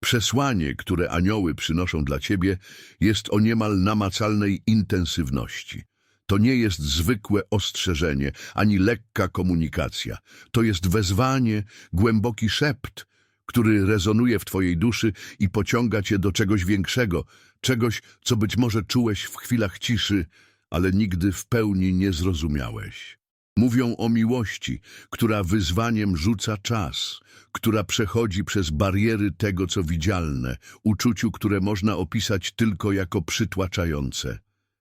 Przesłanie, które anioły przynoszą dla ciebie, jest o niemal namacalnej intensywności. To nie jest zwykłe ostrzeżenie, ani lekka komunikacja. To jest wezwanie, głęboki szept, który rezonuje w twojej duszy i pociąga cię do czegoś większego, czegoś, co być może czułeś w chwilach ciszy, ale nigdy w pełni nie zrozumiałeś. Mówią o miłości, która wyzwaniem rzuca czas, która przechodzi przez bariery tego, co widzialne, uczuciu, które można opisać tylko jako przytłaczające.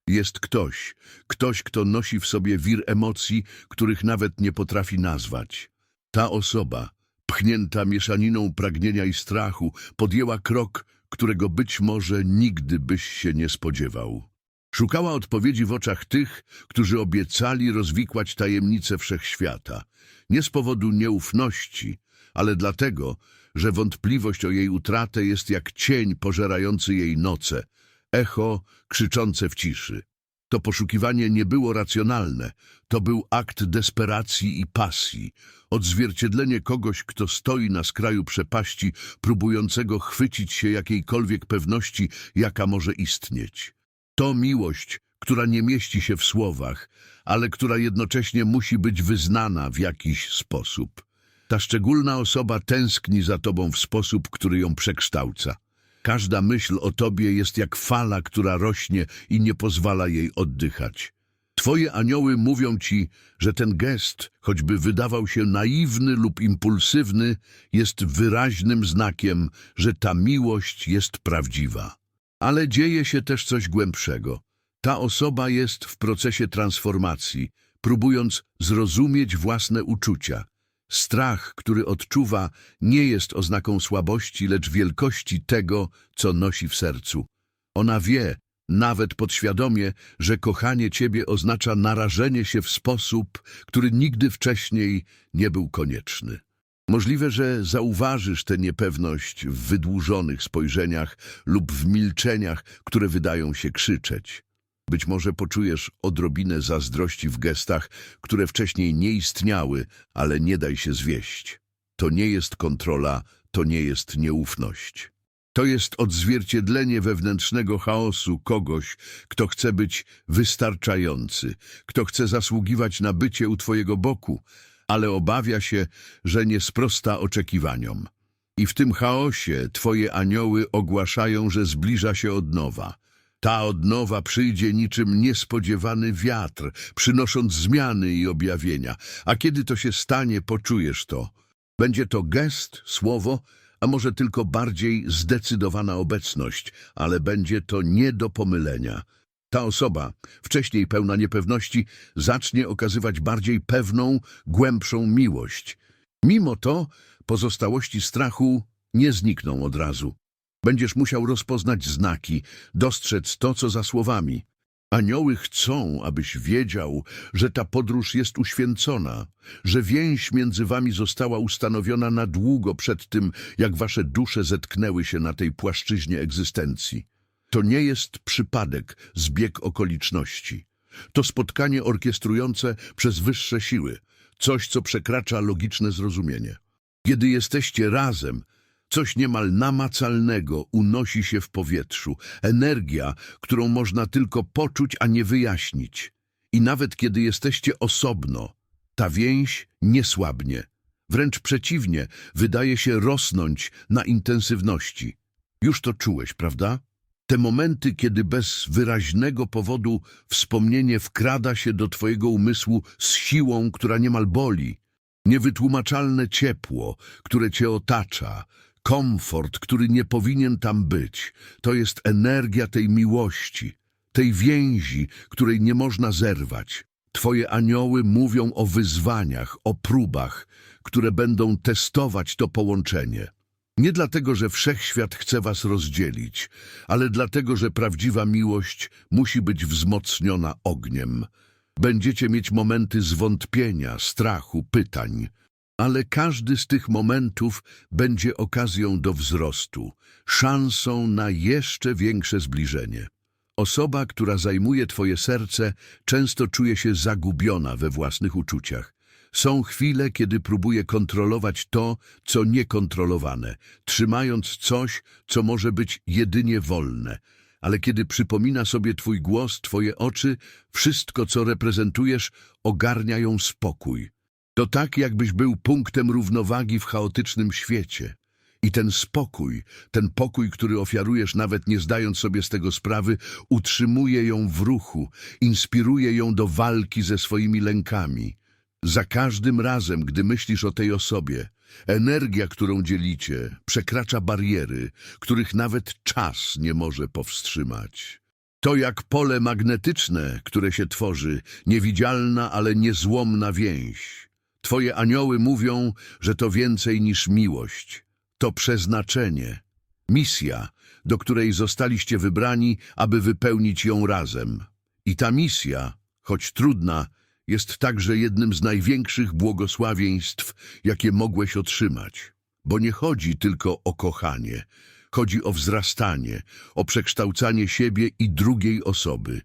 Jest ktoś, ktoś, kto nosi w sobie wir emocji, których nawet nie potrafi nazwać. Ta osoba, pchnięta mieszaniną pragnienia i strachu, podjęła krok, którego być może nigdy byś się nie spodziewał. Szukała odpowiedzi w oczach tych, którzy obiecali rozwikłać tajemnice wszechświata. Nie z powodu nieufności, ale dlatego, że wątpliwość o jej utratę jest jak cień pożerający jej noce, echo krzyczące w ciszy. To poszukiwanie nie było racjonalne, to był akt desperacji i pasji, odzwierciedlenie kogoś, kto stoi na skraju przepaści, próbującego chwycić się jakiejkolwiek pewności, jaka może istnieć. To miłość, która nie mieści się w słowach, ale która jednocześnie musi być wyznana w jakiś sposób. Ta szczególna osoba tęskni za tobą w sposób, który ją przekształca. Każda myśl o tobie jest jak fala, która rośnie i nie pozwala jej oddychać. Twoje anioły mówią ci, że ten gest, choćby wydawał się naiwny lub impulsywny, jest wyraźnym znakiem, że ta miłość jest prawdziwa. Ale dzieje się też coś głębszego. Ta osoba jest w procesie transformacji, próbując zrozumieć własne uczucia. Strach, który odczuwa, nie jest oznaką słabości, lecz wielkości tego, co nosi w sercu. Ona wie, nawet podświadomie, że kochanie Ciebie oznacza narażenie się w sposób, który nigdy wcześniej nie był konieczny. Możliwe, że zauważysz tę niepewność w wydłużonych spojrzeniach lub w milczeniach, które wydają się krzyczeć. Być może poczujesz odrobinę zazdrości w gestach, które wcześniej nie istniały, ale nie daj się zwieść. To nie jest kontrola, to nie jest nieufność. To jest odzwierciedlenie wewnętrznego chaosu kogoś, kto chce być wystarczający, kto chce zasługiwać na bycie u Twojego boku, ale obawia się, że nie sprosta oczekiwaniom. I w tym chaosie Twoje anioły ogłaszają, że zbliża się odnowa. Ta odnowa przyjdzie niczym niespodziewany wiatr, przynosząc zmiany i objawienia. A kiedy to się stanie, poczujesz to. Będzie to gest, słowo, a może tylko bardziej zdecydowana obecność, ale będzie to nie do pomylenia. Ta osoba, wcześniej pełna niepewności, zacznie okazywać bardziej pewną, głębszą miłość. Mimo to pozostałości strachu nie znikną od razu. Będziesz musiał rozpoznać znaki, dostrzec to, co za słowami. Anioły chcą, abyś wiedział, że ta podróż jest uświęcona, że więź między wami została ustanowiona na długo przed tym, jak wasze dusze zetknęły się na tej płaszczyźnie egzystencji. To nie jest przypadek, zbieg okoliczności. To spotkanie orkiestrujące przez wyższe siły, coś, co przekracza logiczne zrozumienie. Kiedy jesteście razem, coś niemal namacalnego unosi się w powietrzu, energia, którą można tylko poczuć, a nie wyjaśnić. I nawet kiedy jesteście osobno, ta więź nie słabnie. Wręcz przeciwnie, wydaje się rosnąć na intensywności. Już to czułeś, prawda? Te momenty, kiedy bez wyraźnego powodu wspomnienie wkrada się do twojego umysłu z siłą, która niemal boli. Niewytłumaczalne ciepło, które cię otacza, komfort, który nie powinien tam być. To jest energia tej miłości, tej więzi, której nie można zerwać. Twoje anioły mówią o wyzwaniach, o próbach, które będą testować to połączenie. Nie dlatego, że wszechświat chce was rozdzielić, ale dlatego, że prawdziwa miłość musi być wzmocniona ogniem. Będziecie mieć momenty zwątpienia, strachu, pytań, ale każdy z tych momentów będzie okazją do wzrostu, szansą na jeszcze większe zbliżenie. Osoba, która zajmuje twoje serce, często czuje się zagubiona we własnych uczuciach. Są chwile, kiedy próbuję kontrolować to, co niekontrolowane, trzymając coś, co może być jedynie wolne. Ale kiedy przypomina sobie Twój głos, Twoje oczy, wszystko, co reprezentujesz, ogarnia ją spokój. To tak, jakbyś był punktem równowagi w chaotycznym świecie. I ten spokój, ten pokój, który ofiarujesz, nawet nie zdając sobie z tego sprawy, utrzymuje ją w ruchu, inspiruje ją do walki ze swoimi lękami. Za każdym razem, gdy myślisz o tej osobie, energia, którą dzielicie, przekracza bariery, których nawet czas nie może powstrzymać. To jak pole magnetyczne, które się tworzy, niewidzialna, ale niezłomna więź. Twoje anioły mówią, że to więcej niż miłość. To przeznaczenie, misja, do której zostaliście wybrani, aby wypełnić ją razem. I ta misja, choć trudna, jest także jednym z największych błogosławieństw, jakie mogłeś otrzymać. Bo nie chodzi tylko o kochanie, chodzi o wzrastanie, o przekształcanie siebie i drugiej osoby.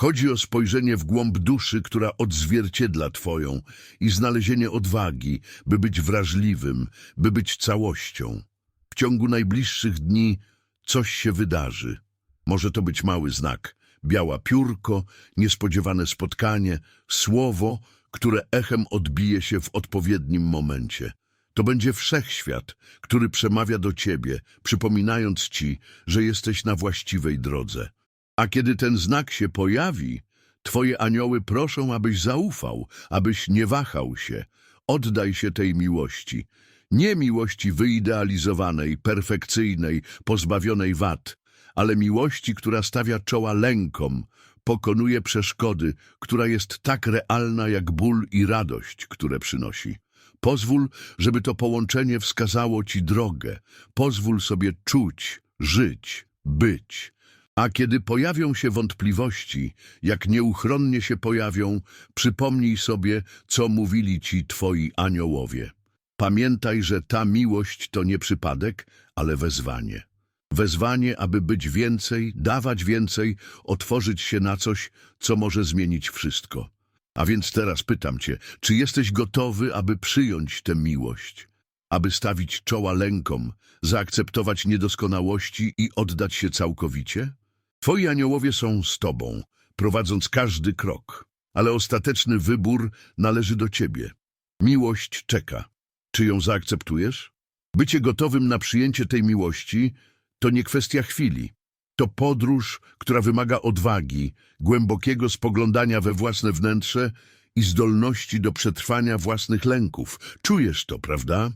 Chodzi o spojrzenie w głąb duszy, która odzwierciedla Twoją i znalezienie odwagi, by być wrażliwym, by być całością. W ciągu najbliższych dni coś się wydarzy. Może to być mały znak, biała piórko, niespodziewane spotkanie, słowo, które echem odbije się w odpowiednim momencie. To będzie wszechświat, który przemawia do Ciebie, przypominając Ci, że jesteś na właściwej drodze. A kiedy ten znak się pojawi, Twoje anioły proszą, abyś zaufał, abyś nie wahał się. Oddaj się tej miłości. Nie miłości wyidealizowanej, perfekcyjnej, pozbawionej wad, ale miłości, która stawia czoła lękom, pokonuje przeszkody, która jest tak realna jak ból i radość, które przynosi. Pozwól, żeby to połączenie wskazało Ci drogę. Pozwól sobie czuć, żyć, być. A kiedy pojawią się wątpliwości, jak nieuchronnie się pojawią, przypomnij sobie, co mówili Ci Twoi aniołowie. Pamiętaj, że ta miłość to nie przypadek, ale wezwanie. Wezwanie, aby być więcej, dawać więcej, otworzyć się na coś, co może zmienić wszystko. A więc teraz pytam Cię, czy jesteś gotowy, aby przyjąć tę miłość? Aby stawić czoła lękom, zaakceptować niedoskonałości i oddać się całkowicie? Twoi aniołowie są z Tobą, prowadząc każdy krok, ale ostateczny wybór należy do Ciebie. Miłość czeka. Czy ją zaakceptujesz? Bycie gotowym na przyjęcie tej miłości to nie kwestia chwili. To podróż, która wymaga odwagi, głębokiego spoglądania we własne wnętrze i zdolności do przetrwania własnych lęków. Czujesz to, prawda?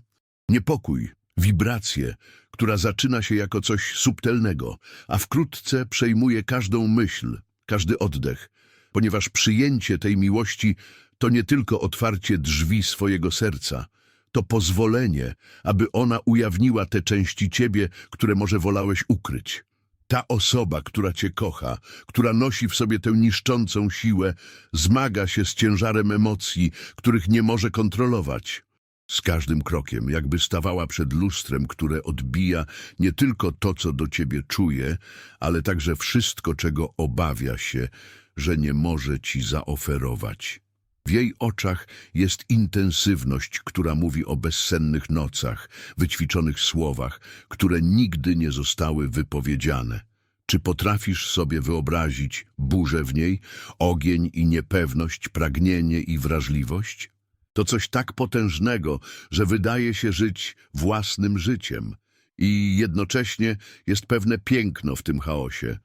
Niepokój, wibrację, która zaczyna się jako coś subtelnego, a wkrótce przejmuje każdą myśl, każdy oddech, ponieważ przyjęcie tej miłości to nie tylko otwarcie drzwi swojego serca, to pozwolenie, aby ona ujawniła te części ciebie, które może wolałeś ukryć. Ta osoba, która cię kocha, która nosi w sobie tę niszczącą siłę, zmaga się z ciężarem emocji, których nie może kontrolować. Z każdym krokiem, jakby stawała przed lustrem, które odbija nie tylko to, co do ciebie czuje, ale także wszystko, czego obawia się, że nie może ci zaoferować. W jej oczach jest intensywność, która mówi o bezsennych nocach, wyćwiczonych słowach, które nigdy nie zostały wypowiedziane. Czy potrafisz sobie wyobrazić burzę w niej, ogień i niepewność, pragnienie i wrażliwość? To coś tak potężnego, że wydaje się żyć własnym życiem i jednocześnie jest pewne piękno w tym chaosie,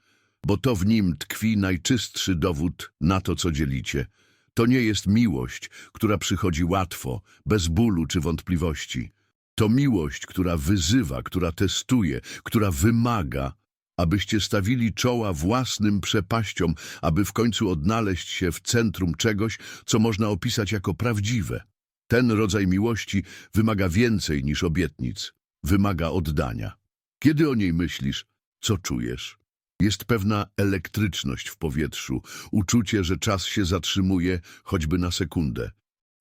bo to w nim tkwi najczystszy dowód na to, co dzielicie. To nie jest miłość, która przychodzi łatwo, bez bólu czy wątpliwości. To miłość, która wyzywa, która testuje, która wymaga, abyście stawili czoła własnym przepaściom, aby w końcu odnaleźć się w centrum czegoś, co można opisać jako prawdziwe. Ten rodzaj miłości wymaga więcej niż obietnic, wymaga oddania. Kiedy o niej myślisz, co czujesz? Jest pewna elektryczność w powietrzu, uczucie, że czas się zatrzymuje choćby na sekundę.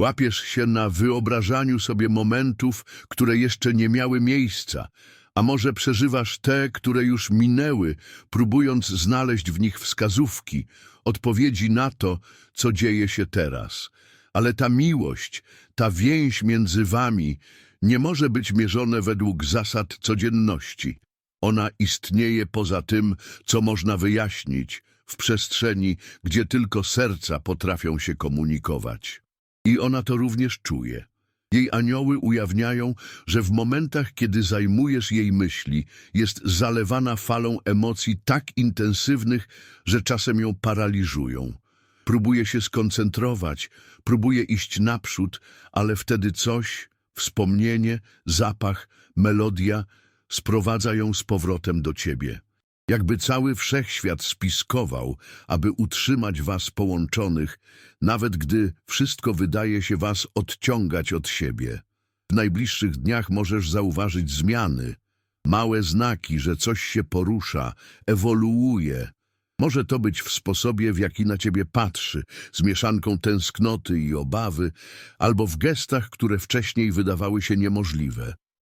Łapiesz się na wyobrażaniu sobie momentów, które jeszcze nie miały miejsca, a może przeżywasz te, które już minęły, próbując znaleźć w nich wskazówki, odpowiedzi na to, co dzieje się teraz. Ale ta miłość, ta więź między wami nie może być mierzone według zasad codzienności. Ona istnieje poza tym, co można wyjaśnić, w przestrzeni, gdzie tylko serca potrafią się komunikować. I ona to również czuje. Jej anioły ujawniają, że w momentach, kiedy zajmujesz jej myśli, jest zalewana falą emocji tak intensywnych, że czasem ją paraliżują. Próbuje się skoncentrować, próbuje iść naprzód, ale wtedy coś, wspomnienie, zapach, melodia sprowadza ją z powrotem do ciebie. Jakby cały wszechświat spiskował, aby utrzymać was połączonych, nawet gdy wszystko wydaje się was odciągać od siebie. W najbliższych dniach możesz zauważyć zmiany, małe znaki, że coś się porusza, ewoluuje. Może to być w sposobie, w jaki na ciebie patrzy, z mieszanką tęsknoty i obawy, albo w gestach, które wcześniej wydawały się niemożliwe.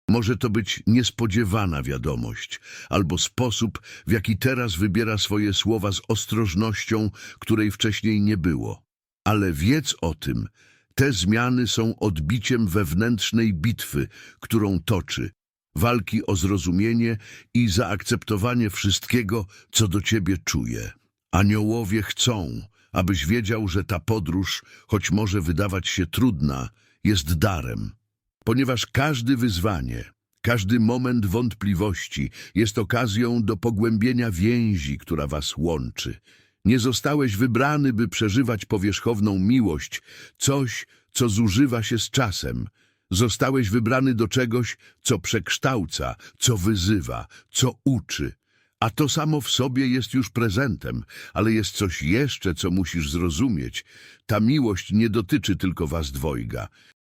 Może to być niespodziewana wiadomość, albo sposób, w jaki teraz wybiera swoje słowa z ostrożnością, której wcześniej nie było. Ale wiedz o tym, te zmiany są odbiciem wewnętrznej bitwy, którą toczy, walki o zrozumienie i zaakceptowanie wszystkiego, co do ciebie czuje. Aniołowie chcą, abyś wiedział, że ta podróż, choć może wydawać się trudna, jest darem ponieważ każde wyzwanie, każdy moment wątpliwości jest okazją do pogłębienia więzi, która was łączy. Nie zostałeś wybrany, by przeżywać powierzchowną miłość, coś, co zużywa się z czasem. Zostałeś wybrany do czegoś, co przekształca, co wyzywa, co uczy. A to samo w sobie jest już prezentem, ale jest coś jeszcze, co musisz zrozumieć. Ta miłość nie dotyczy tylko was dwojga.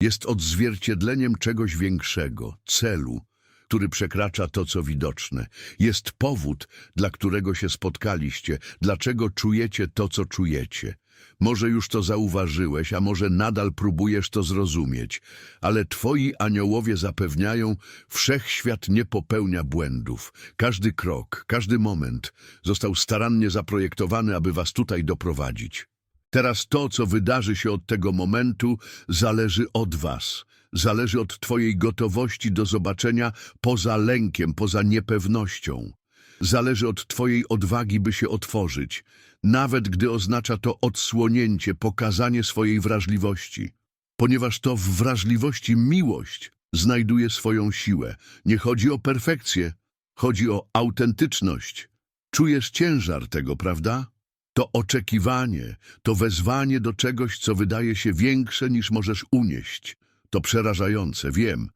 Jest odzwierciedleniem czegoś większego, celu, który przekracza to, co widoczne. Jest powód, dla którego się spotkaliście, dlaczego czujecie to, co czujecie. Może już to zauważyłeś, a może nadal próbujesz to zrozumieć, ale twoi aniołowie zapewniają, wszechświat nie popełnia błędów. Każdy krok, każdy moment został starannie zaprojektowany, aby was tutaj doprowadzić. Teraz to, co wydarzy się od tego momentu, zależy od was. Zależy od twojej gotowości do zobaczenia poza lękiem, poza niepewnością. Zależy od twojej odwagi, by się otworzyć, nawet gdy oznacza to odsłonięcie, pokazanie swojej wrażliwości. Ponieważ to w wrażliwości miłość znajduje swoją siłę. Nie chodzi o perfekcję, chodzi o autentyczność. Czujesz ciężar tego, prawda? To oczekiwanie, to wezwanie do czegoś, co wydaje się większe niż możesz unieść. To przerażające, wiem,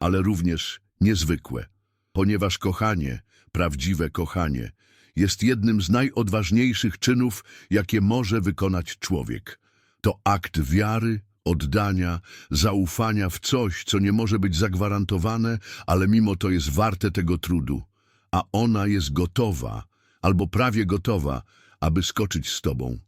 ale również niezwykłe. Ponieważ kochanie, prawdziwe kochanie, jest jednym z najodważniejszych czynów, jakie może wykonać człowiek. To akt wiary, oddania, zaufania w coś, co nie może być zagwarantowane, ale mimo to jest warte tego trudu. A ona jest gotowa, albo prawie gotowa, aby skoczyć z tobą.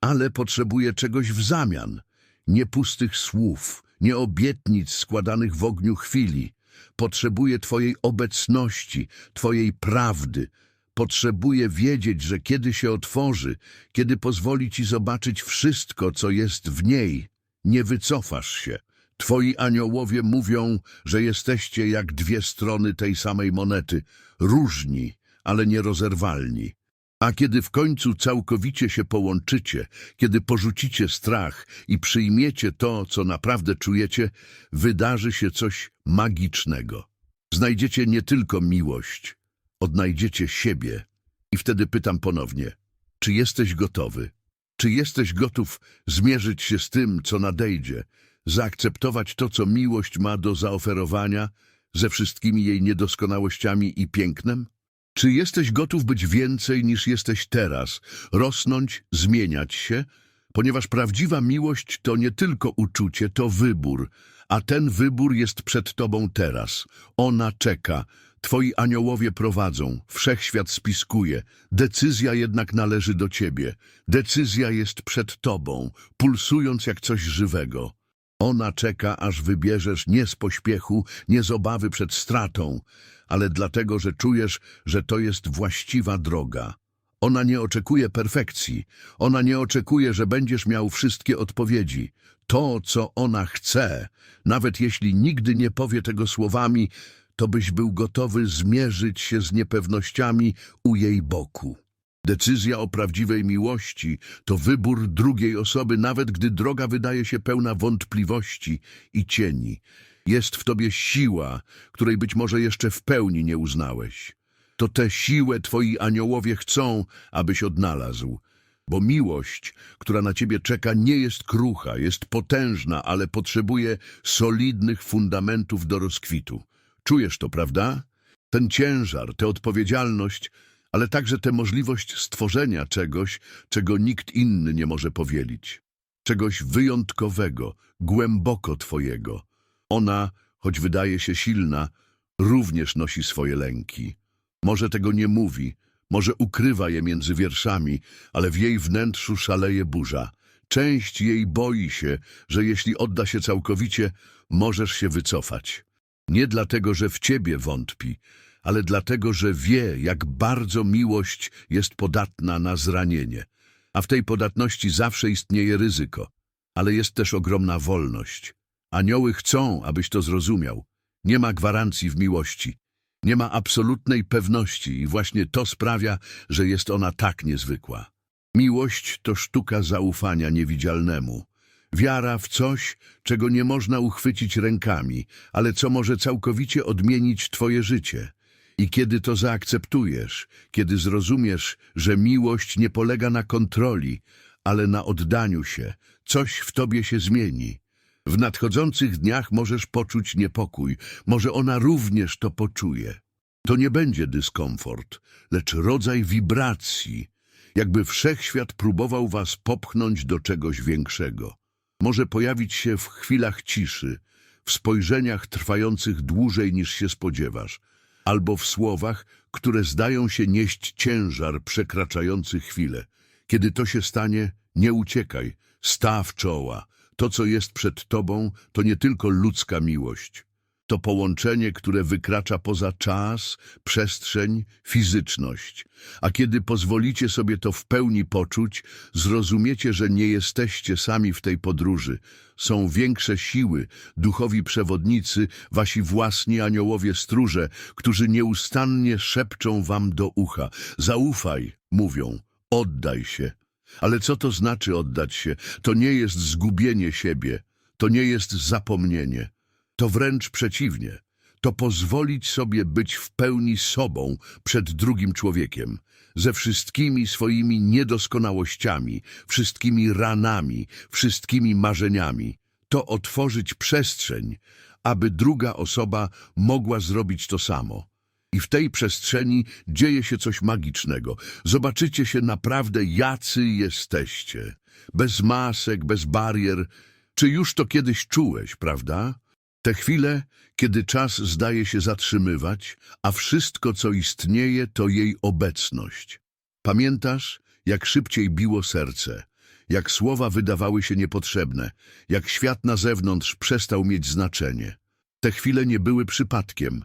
Ale potrzebuje czegoś w zamian. Nie pustych słów, nie obietnic składanych w ogniu chwili. Potrzebuje twojej obecności, twojej prawdy. Potrzebuje wiedzieć, że kiedy się otworzy, kiedy pozwoli ci zobaczyć wszystko, co jest w niej, nie wycofasz się. Twoi aniołowie mówią, że jesteście jak dwie strony tej samej monety, różni, ale nierozerwalni. A kiedy w końcu całkowicie się połączycie, kiedy porzucicie strach i przyjmiecie to, co naprawdę czujecie, wydarzy się coś magicznego. Znajdziecie nie tylko miłość, odnajdziecie siebie. I wtedy pytam ponownie, czy jesteś gotowy? Czy jesteś gotów zmierzyć się z tym, co nadejdzie, zaakceptować to, co miłość ma do zaoferowania, ze wszystkimi jej niedoskonałościami i pięknem? Czy jesteś gotów być więcej niż jesteś teraz, rosnąć, zmieniać się? Ponieważ prawdziwa miłość to nie tylko uczucie, to wybór, a ten wybór jest przed tobą teraz. Ona czeka, twoi aniołowie prowadzą, wszechświat spiskuje, decyzja jednak należy do ciebie. Decyzja jest przed tobą, pulsując jak coś żywego. Ona czeka, aż wybierzesz nie z pośpiechu, nie z obawy przed stratą, ale dlatego, że czujesz, że to jest właściwa droga. Ona nie oczekuje perfekcji. Ona nie oczekuje, że będziesz miał wszystkie odpowiedzi. to, co ona chce, nawet jeśli nigdy nie powie tego słowami, to byś był gotowy zmierzyć się z niepewnościami u jej boku. Decyzja o prawdziwej miłości to wybór drugiej osoby, nawet gdy droga wydaje się pełna wątpliwości i cieni. Jest w tobie siła, której być może jeszcze w pełni nie uznałeś. To tę siłę twoi aniołowie chcą, abyś odnalazł. Bo miłość, która na ciebie czeka, nie jest krucha, jest potężna, ale potrzebuje solidnych fundamentów do rozkwitu. Czujesz to, prawda? Ten ciężar, tę odpowiedzialność, ale także tę możliwość stworzenia czegoś, czego nikt inny nie może powielić. Czegoś wyjątkowego, głęboko twojego. Ona, choć wydaje się silna, również nosi swoje lęki. Może tego nie mówi, może ukrywa je między wierszami, ale w jej wnętrzu szaleje burza. Część jej boi się, że jeśli odda się całkowicie, możesz się wycofać. Nie dlatego, że w ciebie wątpi, ale dlatego, że wie, jak bardzo miłość jest podatna na zranienie. A w tej podatności zawsze istnieje ryzyko, ale jest też ogromna wolność. Anioły chcą, abyś to zrozumiał. Nie ma gwarancji w miłości. Nie ma absolutnej pewności i właśnie to sprawia, że jest ona tak niezwykła. Miłość to sztuka zaufania niewidzialnemu. Wiara w coś, czego nie można uchwycić rękami, ale co może całkowicie odmienić twoje życie. I kiedy to zaakceptujesz, kiedy zrozumiesz, że miłość nie polega na kontroli, ale na oddaniu się, coś w tobie się zmieni. W nadchodzących dniach możesz poczuć niepokój, może ona również to poczuje. To nie będzie dyskomfort, lecz rodzaj wibracji, jakby wszechświat próbował was popchnąć do czegoś większego. Może pojawić się w chwilach ciszy, w spojrzeniach trwających dłużej niż się spodziewasz, albo w słowach, które zdają się nieść ciężar przekraczający chwilę. Kiedy to się stanie, nie uciekaj, staw czoła. To, co jest przed tobą, to nie tylko ludzka miłość. To połączenie, które wykracza poza czas, przestrzeń, fizyczność. A kiedy pozwolicie sobie to w pełni poczuć, zrozumiecie, że nie jesteście sami w tej podróży. Są większe siły, duchowi przewodnicy, wasi własni aniołowie stróże, którzy nieustannie szepczą wam do ucha. Zaufaj, mówią, oddaj się. Ale co to znaczy oddać się? To nie jest zgubienie siebie, to nie jest zapomnienie. To wręcz przeciwnie. To pozwolić sobie być w pełni sobą przed drugim człowiekiem, ze wszystkimi swoimi niedoskonałościami, wszystkimi ranami, wszystkimi marzeniami. To otworzyć przestrzeń, aby druga osoba mogła zrobić to samo. I w tej przestrzeni dzieje się coś magicznego. Zobaczycie się naprawdę, jacy jesteście. Bez masek, bez barier. Czy już to kiedyś czułeś, prawda? Te chwile, kiedy czas zdaje się zatrzymywać, a wszystko, co istnieje, to jej obecność. Pamiętasz, jak szybciej biło serce, jak słowa wydawały się niepotrzebne, jak świat na zewnątrz przestał mieć znaczenie. Te chwile nie były przypadkiem.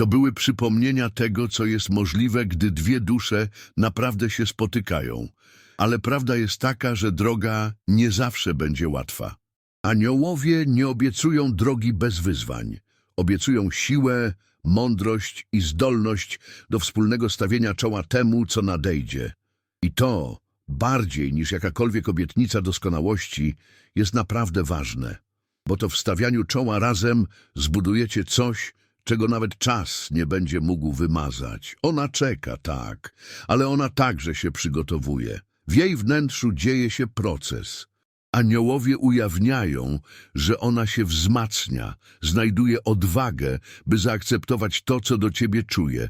To były przypomnienia tego, co jest możliwe, gdy dwie dusze naprawdę się spotykają. Ale prawda jest taka, że droga nie zawsze będzie łatwa. Aniołowie nie obiecują drogi bez wyzwań. Obiecują siłę, mądrość i zdolność do wspólnego stawienia czoła temu, co nadejdzie. I to, bardziej niż jakakolwiek obietnica doskonałości, jest naprawdę ważne. Bo to w stawianiu czoła razem zbudujecie coś, czego nawet czas nie będzie mógł wymazać. Ona czeka, tak, ale ona także się przygotowuje. W jej wnętrzu dzieje się proces. Aniołowie ujawniają, że ona się wzmacnia, znajduje odwagę, by zaakceptować to, co do ciebie czuje.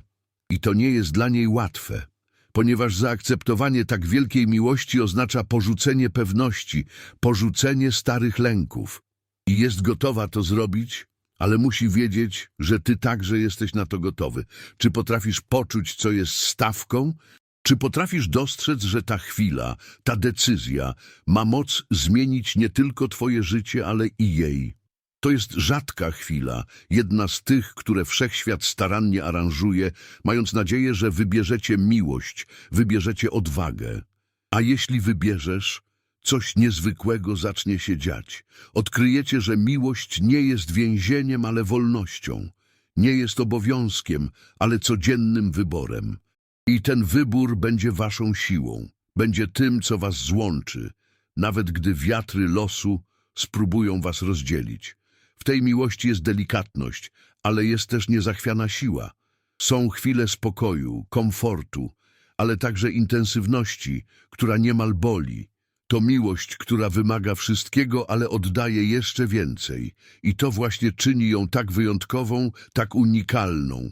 I to nie jest dla niej łatwe, ponieważ zaakceptowanie tak wielkiej miłości oznacza porzucenie pewności, porzucenie starych lęków. I jest gotowa to zrobić, ale musi wiedzieć, że ty także jesteś na to gotowy. Czy potrafisz poczuć, co jest stawką? Czy potrafisz dostrzec, że ta chwila, ta decyzja ma moc zmienić nie tylko twoje życie, ale i jej? To jest rzadka chwila, jedna z tych, które wszechświat starannie aranżuje, mając nadzieję, że wybierzecie miłość, wybierzecie odwagę. A jeśli wybierzesz, coś niezwykłego zacznie się dziać. Odkryjecie, że miłość nie jest więzieniem, ale wolnością. Nie jest obowiązkiem, ale codziennym wyborem. I ten wybór będzie waszą siłą. Będzie tym, co was złączy, nawet gdy wiatry losu spróbują was rozdzielić. W tej miłości jest delikatność, ale jest też niezachwiana siła. Są chwile spokoju, komfortu, ale także intensywności, która niemal boli. To miłość, która wymaga wszystkiego, ale oddaje jeszcze więcej. I to właśnie czyni ją tak wyjątkową, tak unikalną.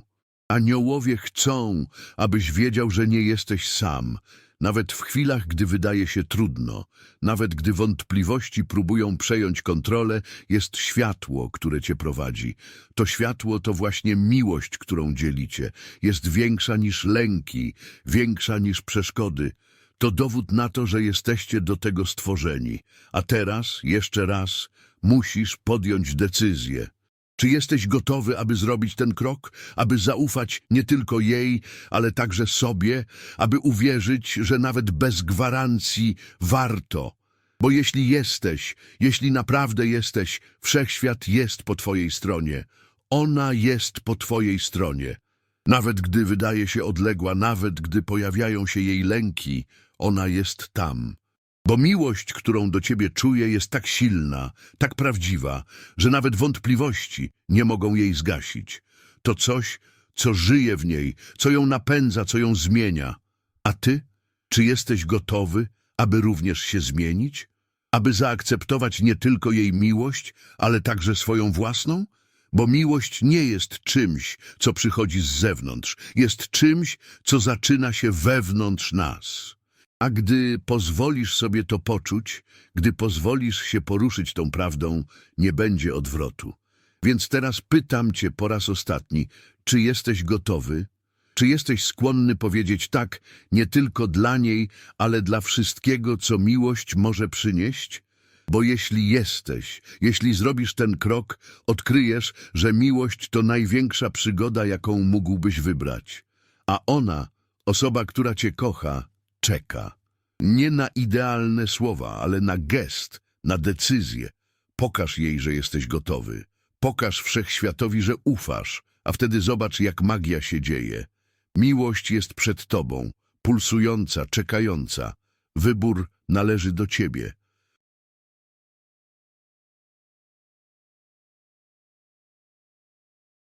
Aniołowie chcą, abyś wiedział, że nie jesteś sam, nawet w chwilach, gdy wydaje się trudno, nawet gdy wątpliwości próbują przejąć kontrolę, jest światło, które cię prowadzi. To światło to właśnie miłość, którą dzielicie. Jest większa niż lęki, większa niż przeszkody. To dowód na to, że jesteście do tego stworzeni. A teraz, jeszcze raz, musisz podjąć decyzję. Czy jesteś gotowy, aby zrobić ten krok, aby zaufać nie tylko jej, ale także sobie, aby uwierzyć, że nawet bez gwarancji warto? Bo jeśli jesteś, jeśli naprawdę jesteś, wszechświat jest po twojej stronie. Ona jest po twojej stronie. Nawet gdy wydaje się odległa, nawet gdy pojawiają się jej lęki, ona jest tam. Bo miłość, którą do ciebie czuje, jest tak silna, tak prawdziwa, że nawet wątpliwości nie mogą jej zgasić. To coś, co żyje w niej, co ją napędza, co ją zmienia. A ty? Czy jesteś gotowy, aby również się zmienić? Aby zaakceptować nie tylko jej miłość, ale także swoją własną? Bo miłość nie jest czymś, co przychodzi z zewnątrz, jest czymś, co zaczyna się wewnątrz nas. A gdy pozwolisz sobie to poczuć, gdy pozwolisz się poruszyć tą prawdą, nie będzie odwrotu. Więc teraz pytam cię po raz ostatni, czy jesteś gotowy? Czy jesteś skłonny powiedzieć tak nie tylko dla niej, ale dla wszystkiego, co miłość może przynieść? Bo jeśli jesteś, jeśli zrobisz ten krok, odkryjesz, że miłość to największa przygoda, jaką mógłbyś wybrać. A ona, osoba, która cię kocha, czeka. Nie na idealne słowa, ale na gest, na decyzję. Pokaż jej, że jesteś gotowy. Pokaż wszechświatowi, że ufasz, a wtedy zobacz, jak magia się dzieje. Miłość jest przed tobą, pulsująca, czekająca. Wybór należy do ciebie.